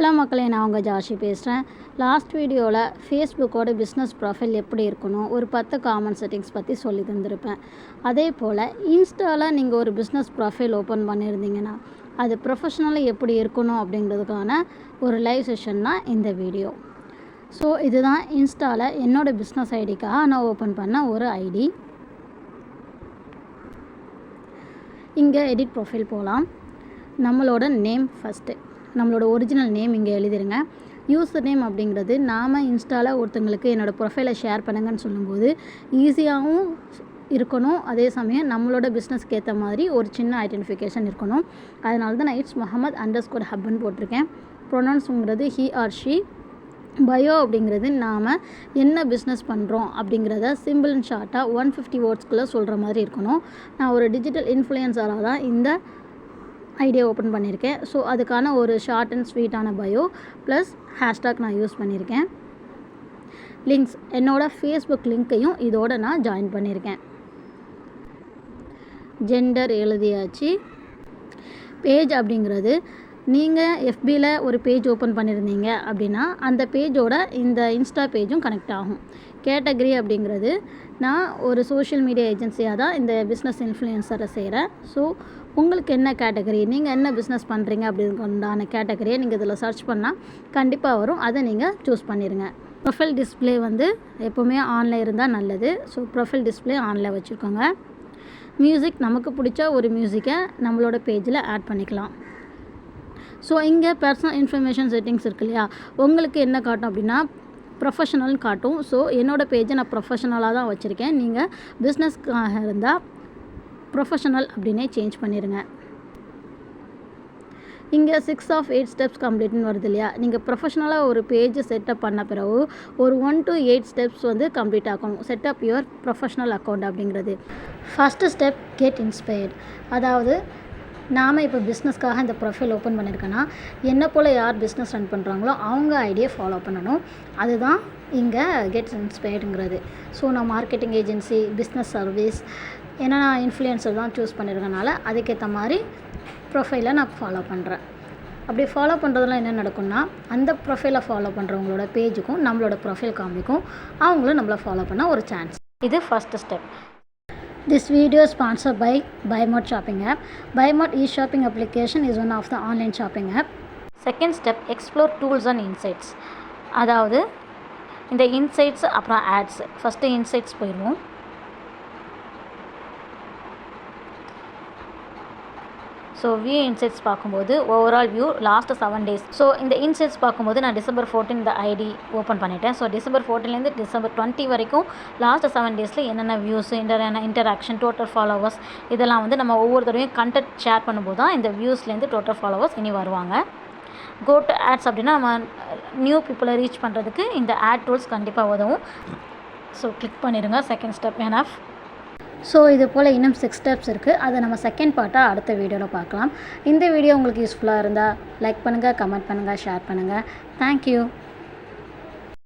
Hello மக்களே நான் உங்கள் ஜாஷி பேசுகிறேன் லாஸ்ட் வீடியோவில் ஃபேஸ்புக்கோட பிஸ்னஸ் ப்ரொஃபைல் எப்படி இருக்கணும் ஒரு பத்து காமன் செட்டிங்ஸ் பற்றி சொல்லி தந்திருப்பேன். அதே போல் இன்ஸ்டாவில் நீங்கள் ஒரு பிஸ்னஸ் ப்ரொஃபைல் ஓப்பன் பண்ணியிருந்தீங்கன்னா அது ப்ரொஃபஷ்னலாக எப்படி இருக்கணும் அப்படிங்கிறதுக்கான ஒரு லைவ் செஷன் தான் இந்த வீடியோ ஸோ இதுதான் இன்ஸ்டாவில் என்னோடய பிஸ்னஸ் ஐடிக்காக நான் ஓப்பன் பண்ண ஒரு ஐடி இங்கே எடிட் ப்ரொஃபைல் போகலாம் நம்மளோட நேம் ஃபஸ்ட்டு நம்மளோட ஒரிஜினல் நேம் இங்கே எழுதிருங்க. யூசர் நேம் அப்படிங்கிறது நாம் இன்ஸ்டாவில் ஒருத்தங்களுக்கு என்னோடய ப்ரொஃபைலை ஷேர் பண்ணுங்கன்னு சொல்லும்போது ஈஸியாகவும் இருக்கணும். அதே சமயம் நம்மளோட பிஸ்னஸ்க்கு ஏற்ற மாதிரி ஒரு சின்ன ஐடென்டிஃபிகேஷன் இருக்கணும். அதனால தான் நான் இட்ஸ் முகமது அண்டர் ஸ்கோர் ஹப்னு போட்டிருக்கேன். ப்ரொனவுன்ஸுங்கிறது ஹி ஆர் ஷி பயோ அப்படிங்கிறது நாம் என்ன பிஸ்னஸ் பண்ணுறோம் அப்படிங்கிறத சிம்பிள் அண்ட் ஷார்ட்டாக ஒன் ஃபிஃப்டி வேர்ட்ஸ்குள்ளே சொல்கிற மாதிரி இருக்கணும். நான் ஒரு டிஜிட்டல் இன்ஃப்ளூயன்ஸராக தான் இந்த ஐடியா ஓப்பன் பண்ணியிருக்கேன் ஸோ அதுக்கான ஒரு ஷார்ட் அண்ட் ஸ்வீட்டான பயோ ப்ளஸ் ஹேஷ்டாக் நான் யூஸ் பண்ணியிருக்கேன் லிங்க்ஸ் என்னோடய ஃபேஸ்புக் லிங்க்கையும் இதோட நான் ஜாயின் பண்ணியிருக்கேன் ஜெண்டர் எழுதியாச்சு. பேஜ் அப்படிங்கிறது நீங்கள் எஃபியில் ஒரு பேஜ் ஓப்பன் பண்ணியிருந்தீங்க அப்படின்னா அந்த பேஜோட இந்த இன்ஸ்டா பேஜும் கனெக்ட் ஆகும். கேட்டகரி அப்படிங்கிறது நான் ஒரு சோஷியல் மீடியா ஏஜென்சியாக தான் இந்த பிஸ்னஸ் இன்ஃப்ளூயன்சரை செய்கிறேன் ஸோ உங்களுக்கு என்ன கேட்டகரி நீங்கள் என்ன பிஸ்னஸ் பண்ணுறீங்க அப்படிங்கிறதான கேட்டகரியை நீங்கள் இதில் சர்ச் பண்ணால் கண்டிப்பாக வரும். அதை நீங்கள் சூஸ் பண்ணிடுங்க ப்ரொஃபைல் டிஸ்பிளே வந்து எப்போவுமே ஆனில் இருந்தால் நல்லது. ஸோ ப்ரொஃபைல் டிஸ்பிளே ஆனில் வச்சுருக்கோங்க மியூசிக் நமக்கு பிடிச்ச ஒரு மியூசிக்கை நம்மளோட பேஜில் ஆட் பண்ணிக்கலாம். ஸோ இங்கே பர்சனல் இன்ஃபர்மேஷன் செட்டிங்ஸ் இருக்கு இல்லையா? உங்களுக்கு என்ன காட்டும் அப்படின்னா ப்ரொஃபஷனல்னு காட்டும். ஸோ என்னோடய பேஜை நான் ப்ரொஃபஷனலாக தான் வச்சுருக்கேன். நீங்கள் பிஸ்னஸ்க்காக இருந்தால் ப்ரொஃபஷனல் அப்படின்னே சேஞ்ச் பண்ணிடுங்க இங்கே சிக்ஸ் ஆஃப் எயிட் ஸ்டெப்ஸ் கம்ப்ளீட்னு வருது இல்லையா? நீங்கள் ப்ரொஃபஷனலாக ஒரு பேஜ் செட்டப் பண்ண பிறகு ஒரு ஒன் டு எயிட் ஸ்டெப்ஸ் வந்து கம்ப்ளீட் ஆகணும் செட்டப் யுவர் ப்ரொஃபஷனல் அக்கௌண்ட் அப்படிங்கிறது. ஃபஸ்ட்டு ஸ்டெப் கெட் இன்ஸ்பயர்ட் அதாவது நாம் இப்போ பிஸ்னஸ்க்காக இந்த ப்ரொஃபைல் ஓப்பன் பண்ணியிருக்கேன்னா என்ன போல் யார் பிஸ்னஸ் ரன் பண்ணுறாங்களோ அவங்க ஐடியை ஃபாலோ பண்ணணும். அதுதான் இங்கே கெட் இன்ஸ்பயர்டுங்கிறது ஸோ நான் மார்க்கெட்டிங் ஏஜென்சி பிஸ்னஸ் சர்வீஸ் ஏன்னா நான் இன்ஃப்ளூயன்சர் தான் சூஸ் பண்ணியிருக்கனால அதுக்கேற்ற மாதிரி ப்ரொஃபைலை நான் ஃபாலோ பண்ணுறேன் அப்படி ஃபாலோ பண்ணுறதுலாம் என்ன நடக்கும்னா அந்த ப்ரொஃபைலை ஃபாலோ பண்ணுறவங்களோட பேஜுக்கும் நம்மளோட ப்ரொஃபைல் காமிக்கும். அவங்களும் நம்மளை ஃபாலோ பண்ண ஒரு சான்ஸ் இது first step This video is sponsored by BuyMart shopping app. BuyMart e-shopping application is one of the online shopping app. Second step explore tools and insights அதாவது இந்த இன்சைட்ஸ் அப்புறம் ஆட்ஸ் ஃபஸ்ட்டு இன்சைட்ஸ் போயிடுவோம் so view insights பார்க்கும்போது overall view last seven days so இந்த insights பார்க்கும்போது நான் December fourteen இந்த ID open பண்ணிட்டேன். ஸோ டிசம்பர் ஃபோர்டீன்லேருந்து டிசம்பர் டுவெண்ட்டி வரைக்கும் லாஸ்ட் செவன் டேஸில் என்னென்ன views inter interaction total followers இதெல்லாம் வந்து நம்ம ஒவ்வொரு தடவையும் கண்டென்ட் ஷேர் பண்ணும்போது தான் இந்த வியூஸ்லேருந்து டோட்டல் ஃபாலோவர்ஸ் இனி வருவாங்க. கோ டு ஆட்ஸ் அப்படின்னா நம்ம நியூ பீப்புளை ரீச் பண்ணுறதுக்கு இந்த ஆட் டூல்ஸ் கண்டிப்பாக உதவும். ஸோ கிளிக் பண்ணிடுங்க. செகண்ட் ஸ்டெப் எனஃப் ஸோ இது போல் இன்னும் சிக்ஸ் ஸ்டெப்ஸ் இருக்குது அதை நம்ம செகண்ட் பார்ட்டாக அடுத்த வீடியோவில் பார்க்கலாம். இந்த வீடியோ உங்களுக்கு யூஸ்ஃபுல்லாக இருந்தால் லைக் பண்ணுங்கள் கமெண்ட் பண்ணுங்கள் ஷேர் பண்ணுங்கள் தேங்க்யூ